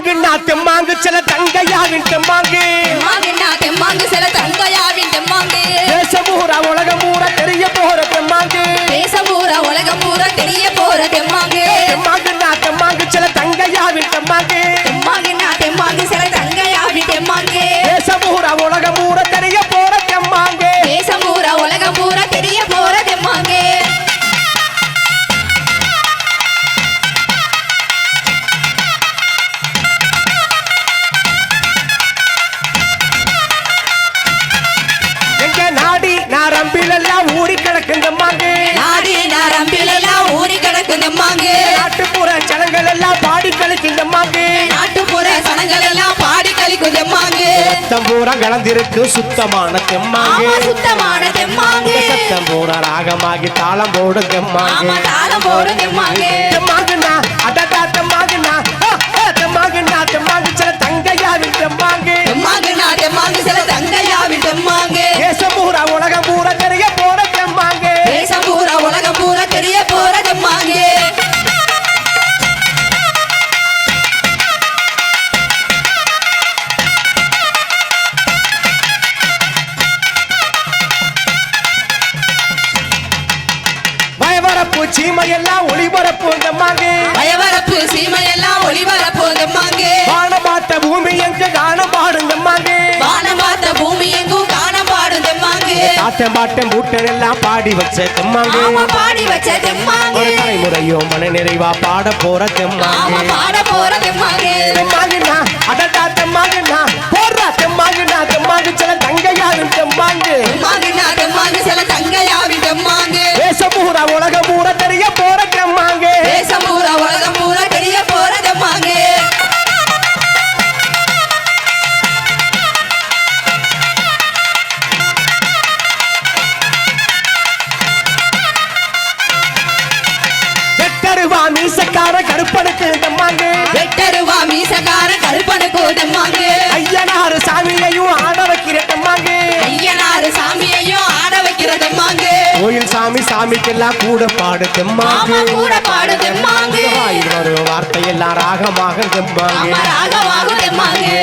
தெம்மாங்குன்னா தெம்மாங்கு சில தங்கையாவின் தெம்மாங்கு. தெம்மாங்கு சில தங்கையாவின் தெம்மாங்கு. தேசமூரா உலகம் ஊரா தெரிய போற தெம்மாங்கு. தேசம் பூரா உலகம் பூரா தெரிய போற தெம்மாங்கு. தெம்மாங்குன்னா தெம்மாங்கு சில தங்கையாவின் தெம்மாங்கு. சத்தம் பூரா கலந்திருக்கு சுத்தமான தெம்மாங்கு. சுத்தமான தெம்மாங்கு. சத்தம் பூரா ராகமாகி தாளம் போடும் தெம்மாங்கு. தாளம் போடும் தெம்மாங்கு. தெம்மாங்குன்னா அடடா தெம்மாங்குன்னா பயவரப்பு சீமையெல்லாம் ஒளிபரப்பு தெம்மாங்கு பயவரப்பு சீமையெல்லாம் ஒளிபரப்பு தெம்மாங்கு வானம் பார்த்த பூமி எங்க காணம் பாடும் தெம்மாங்கு வானம் பார்த்த பூமி எங்கும் காண பாடும் தெம்மாங்கு தாத்தன் பாட்டன் பூட்டன் எல்லாம் பாடி வச்ச தெம்மாங்கு பாடி வச்ச தெம்மாங்கு ஒரு தலைமுறையோ மன நிறைவா பாட போற தெம்மாங்கு பாட போற தெம்மாங்கு தெம்மாங்குன்னா அடடா வெட்டருவா மீசக்கார கருப்பனுக்கு தெம்மாங்கு வெட்டருவா மீசக்கார கருப்பனுக்கு தெம்மாங்கு ஐயனாறு சாமியையும் ஆட வைக்கிற தெம்மாங்கு ஐயனாரு சாமியையும் ஆட வைக்கிற தெம்மாங்கு கோயில் சாமி சாமிக்கெல்லாம் கூட பாடு தெம்மாங்கு. கூட பாடு தெம்மாங்கு. வாயில் வரும் வார்த்தையெல்லாம் ராகமாக தெம்மாங்கு. ஆமா ராகமாகும் தெம்மாங்கு.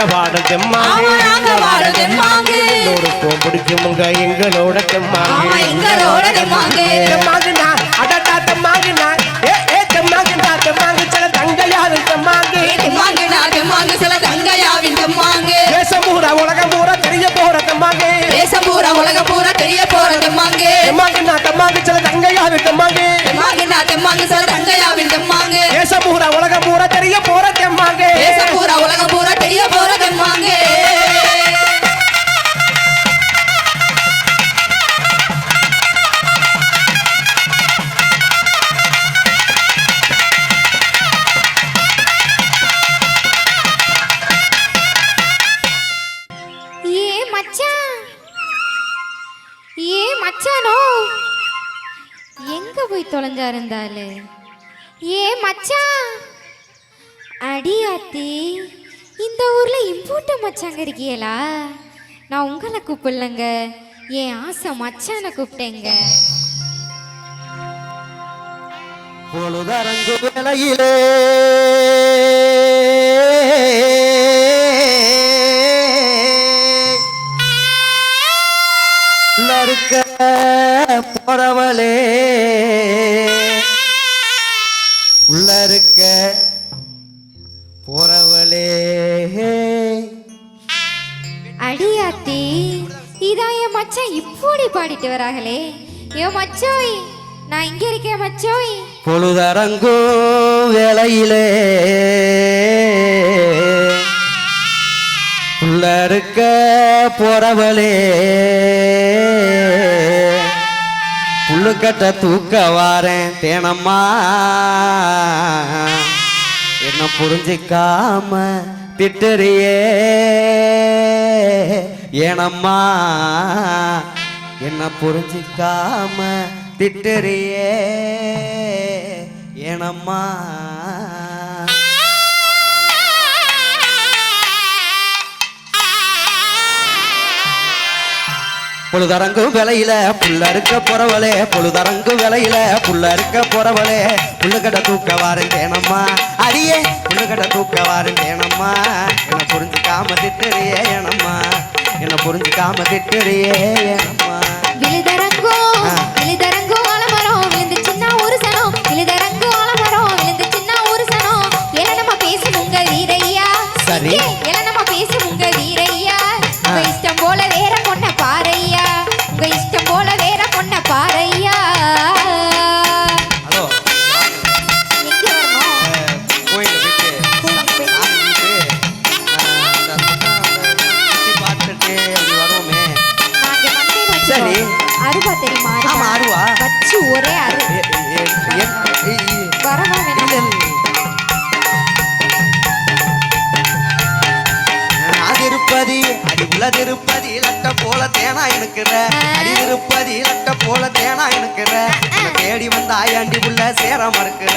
நாங்க பாடும் தெம்மாங்கு ஆமா நாங்க பாடு தெம்மாங்கு. எல்லோருக்கும் பிடிக்குமுங்க எங்களோட ஆமா தெம்மாங்கு எங்களோட தெம்மாங்கு போய் தொலைஞ்சா இருந்தாலு? ஏ மச்சான் அடியாத்தி இந்த ஊர்ல இம்பூட்ட மச்சாங்க இருக்கியலா? நான் உங்களை கூப்பிடலங்க. என் ஆசை மச்சானை கூப்பிட்டேங்க. பொழுதரங்கு வேளையிலே நறுக்க போறவளே. பாடிட்டு வராங்களே ஏ மச்சோய் நான் இங்க இருக்கேன் மச்சோய். பொழுதரங்கோ வேலையிலே உள்ளறுக்க அறுக்க போறவளே. புல்லுக்கட்ட தூக்க வாரேன் தேனம்மா. என்ன புரிஞ்சிக்காம திட்டறியே. ஏனம்மா. என்ன புரிஞ்சிக்காம திட்டுறியே? ஏனம்மா? பொழுதரங்கும் விலையில புள்ள இருக்க போறவளே பொழுதரங்கும் விலையில புல்ல இருக்க போறவளே. புல்லுக்கட தூக்க வாருந்தேனம்மா அடியே புல்லுக்கட தூக்க வாருந்தேனம்மா என்ன புரிஞ்சுக்காம திட்டுறியே ஏனம்மா? என்ன புரிஞ்சுக்காம திட்டுறியே ஏனம்மா விழுதரங்கோ. விழுதரங்கோ ஆலமரம் விழுந்து சின்ன ஒரு சனம் விழுதரங்கோ ஆலமரம் விழுந்து சின்ன ஒரு சனம் எல நம்ம பேசும் உங்க வீரையா சரி. எல நம்ம பேசும் உங்க வீரையா ஆ. உங்க இஷ்டம் போல வேற பொண்ண பாரையா உங்க இஷ்டம் போல தேனா எனக்குற அடி திருப்பதி லட்ட போல தேனா எனக்குற தேடி வந்த ஆயாண்டி உள்ள சேர மறுக்கிற?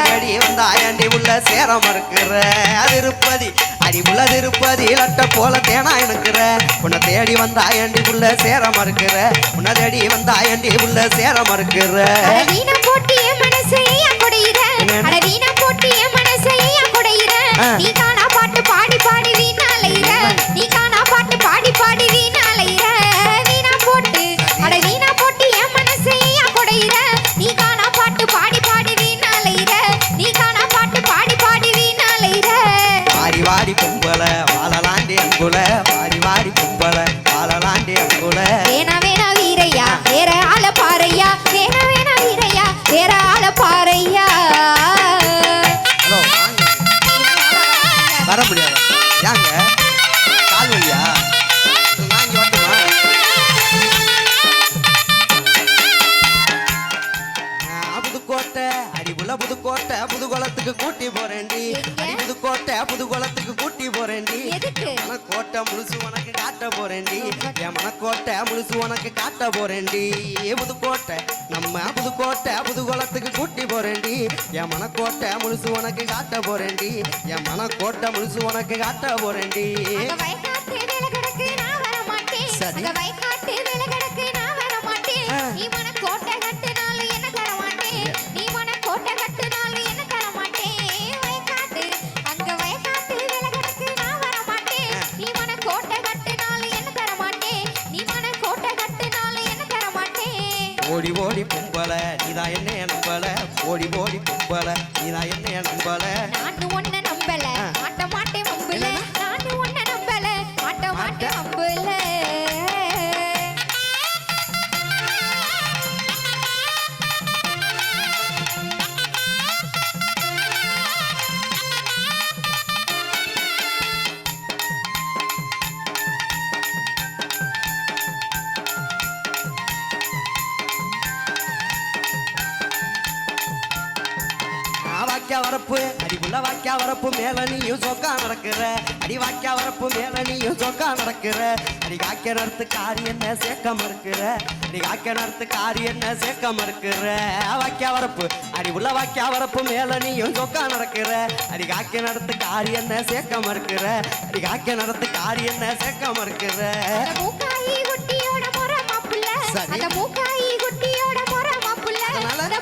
தேடி வந்த ஆயாண்டி உள்ள சேர மறுக்கிற? அது இருப்பதி அடி உள்ள திருப்பதி லட்ட போல தேனா எனக்குற உன்னை தேடி வந்த ஆயாண்டி உள்ள சேர மறுக்கிற? உன்னை தேடி வந்த ஆயாண்டி உள்ள சேர மறுக்கிற? அட வீணா போட்டு என் மனசை குடையிற? என்ன? அட வீணா போட்டு என் மனசை குடையிற? நீ காணா பாட்டு பாடி பாடி வீணா அலையிற. நீ காணா பாட்டு பாடி பாடி போறேன்டி. என் மனக்கோட்டை முழுசு உனக்கு காட்ட போறேன்டி. என் மனக்கோட்டை முழுசு உனக்கு காட்ட போறேன்டி. சரி. அங்க வயக்காட்டு ஓடி கும்பல நீதான் என்ன நம்பல. ஓடி ஓடி கும்பல நீதான் என்ன நம்பல. நானு உன்னை நம்பல, அடிக்குள்ள வாக்கியா வரப்பு மேல நீயும் சொக்கா நடக்கிற அடி வாக்கியா வரப்பு மேல நீயும் சொக்கா நடக்கிற அடி காக்க நடத்து காரி என்ன சேர்க்க மறுக்கிற அடி காக்க நடத்து காரி என்ன சேர்க்க மறுக்கிற வாக்கியா வரப்பு அடி உள்ள வாக்கியா வரப்பு மேல நீயும் சொக்கா நடக்கிற அடி காக்க நடத்து காரி என்ன சேர்க்க மறுக்கிற அடி காக்க நடத்து காரி என்ன சேர்க்க மறுக்கிற. சரி. குட்டியோட முறை மாப்புள்ள. அதனால? இந்த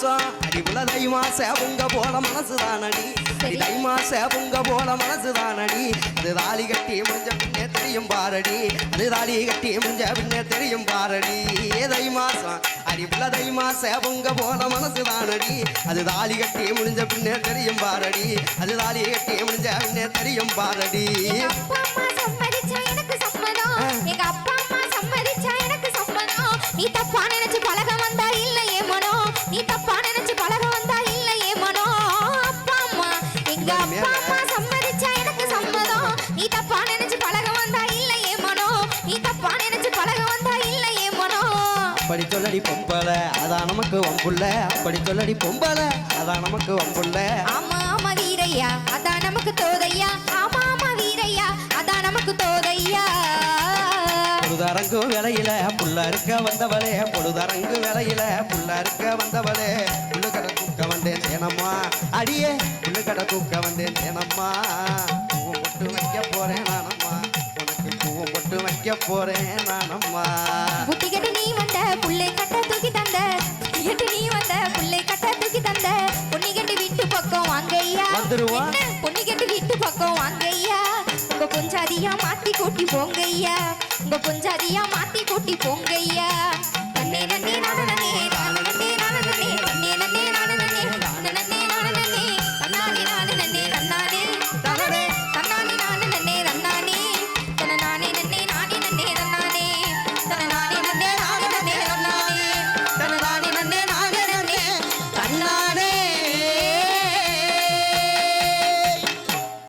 மாசம் அடிபுல தை மாசம் உங்க போல மனசுதானடி. அடி தை மாசம் உங்க போல மனசுதானடி. அது தாலி கட்டி முடிஞ்ச பின்னே தெரியும் பாரடி. அது தாலி கட்டி முடிஞ்ச பின்னே தெரியும் பாரடி. தை மாசம் அடிபுல தை மாசம் உங்க போல மனசுதானடி. அது தாலி கட்டி முடிஞ்ச பின்னே தெரியும் பாரடி. அது தாலி கட்டி முடிஞ்ச பின்னே தெரியும் பாரடி. சொல்லடி பொம்பளை. அதான் நமக்கு வம்புள்ள அப்படி சொல்லடி பொம்பளை. அதான் நமக்கு வம்புள்ள ஆமா ஆமா வீரையா. அதான் நமக்கு தோதையா. ஆமா ஆமா வீரையா. அதான் நமக்கு தோதையா. பொழுதரங்கு வேலையில புள்ள இருக்க வந்தவளே. பொழுதரங்கு வேலையில புள்ள இருக்க வந்தவளே. புல்லு கடை தூக்க வந்தேன் தேனம்மா அடியே புல்லு கடை தூக்க வந்தேன் தேனம்மா பொட்டு வைக்க போறேன்? பொட்டு வைக்க போறேன் நானம்மா. புத்தி கட்டு நீ வந்த புள்ளை கட்ட தூக்கி தந்த. கட்டு நீ வந்த புள்ளை கட்ட தூக்கி தந்த. பொன்னி கட்டு வீட்டு பக்கம் வாங்கய்யா. வந்துருவான். என்ன? பொன்னி கட்டு வீட்டு பக்கம் வாங்கய்யா. உங்க பொஞ்சாதியா மாத்தி கூட்டி போங்கய்யா. உங்க பொஞ்சாதியா மாத்தி கூட்டி போங்கய்யா.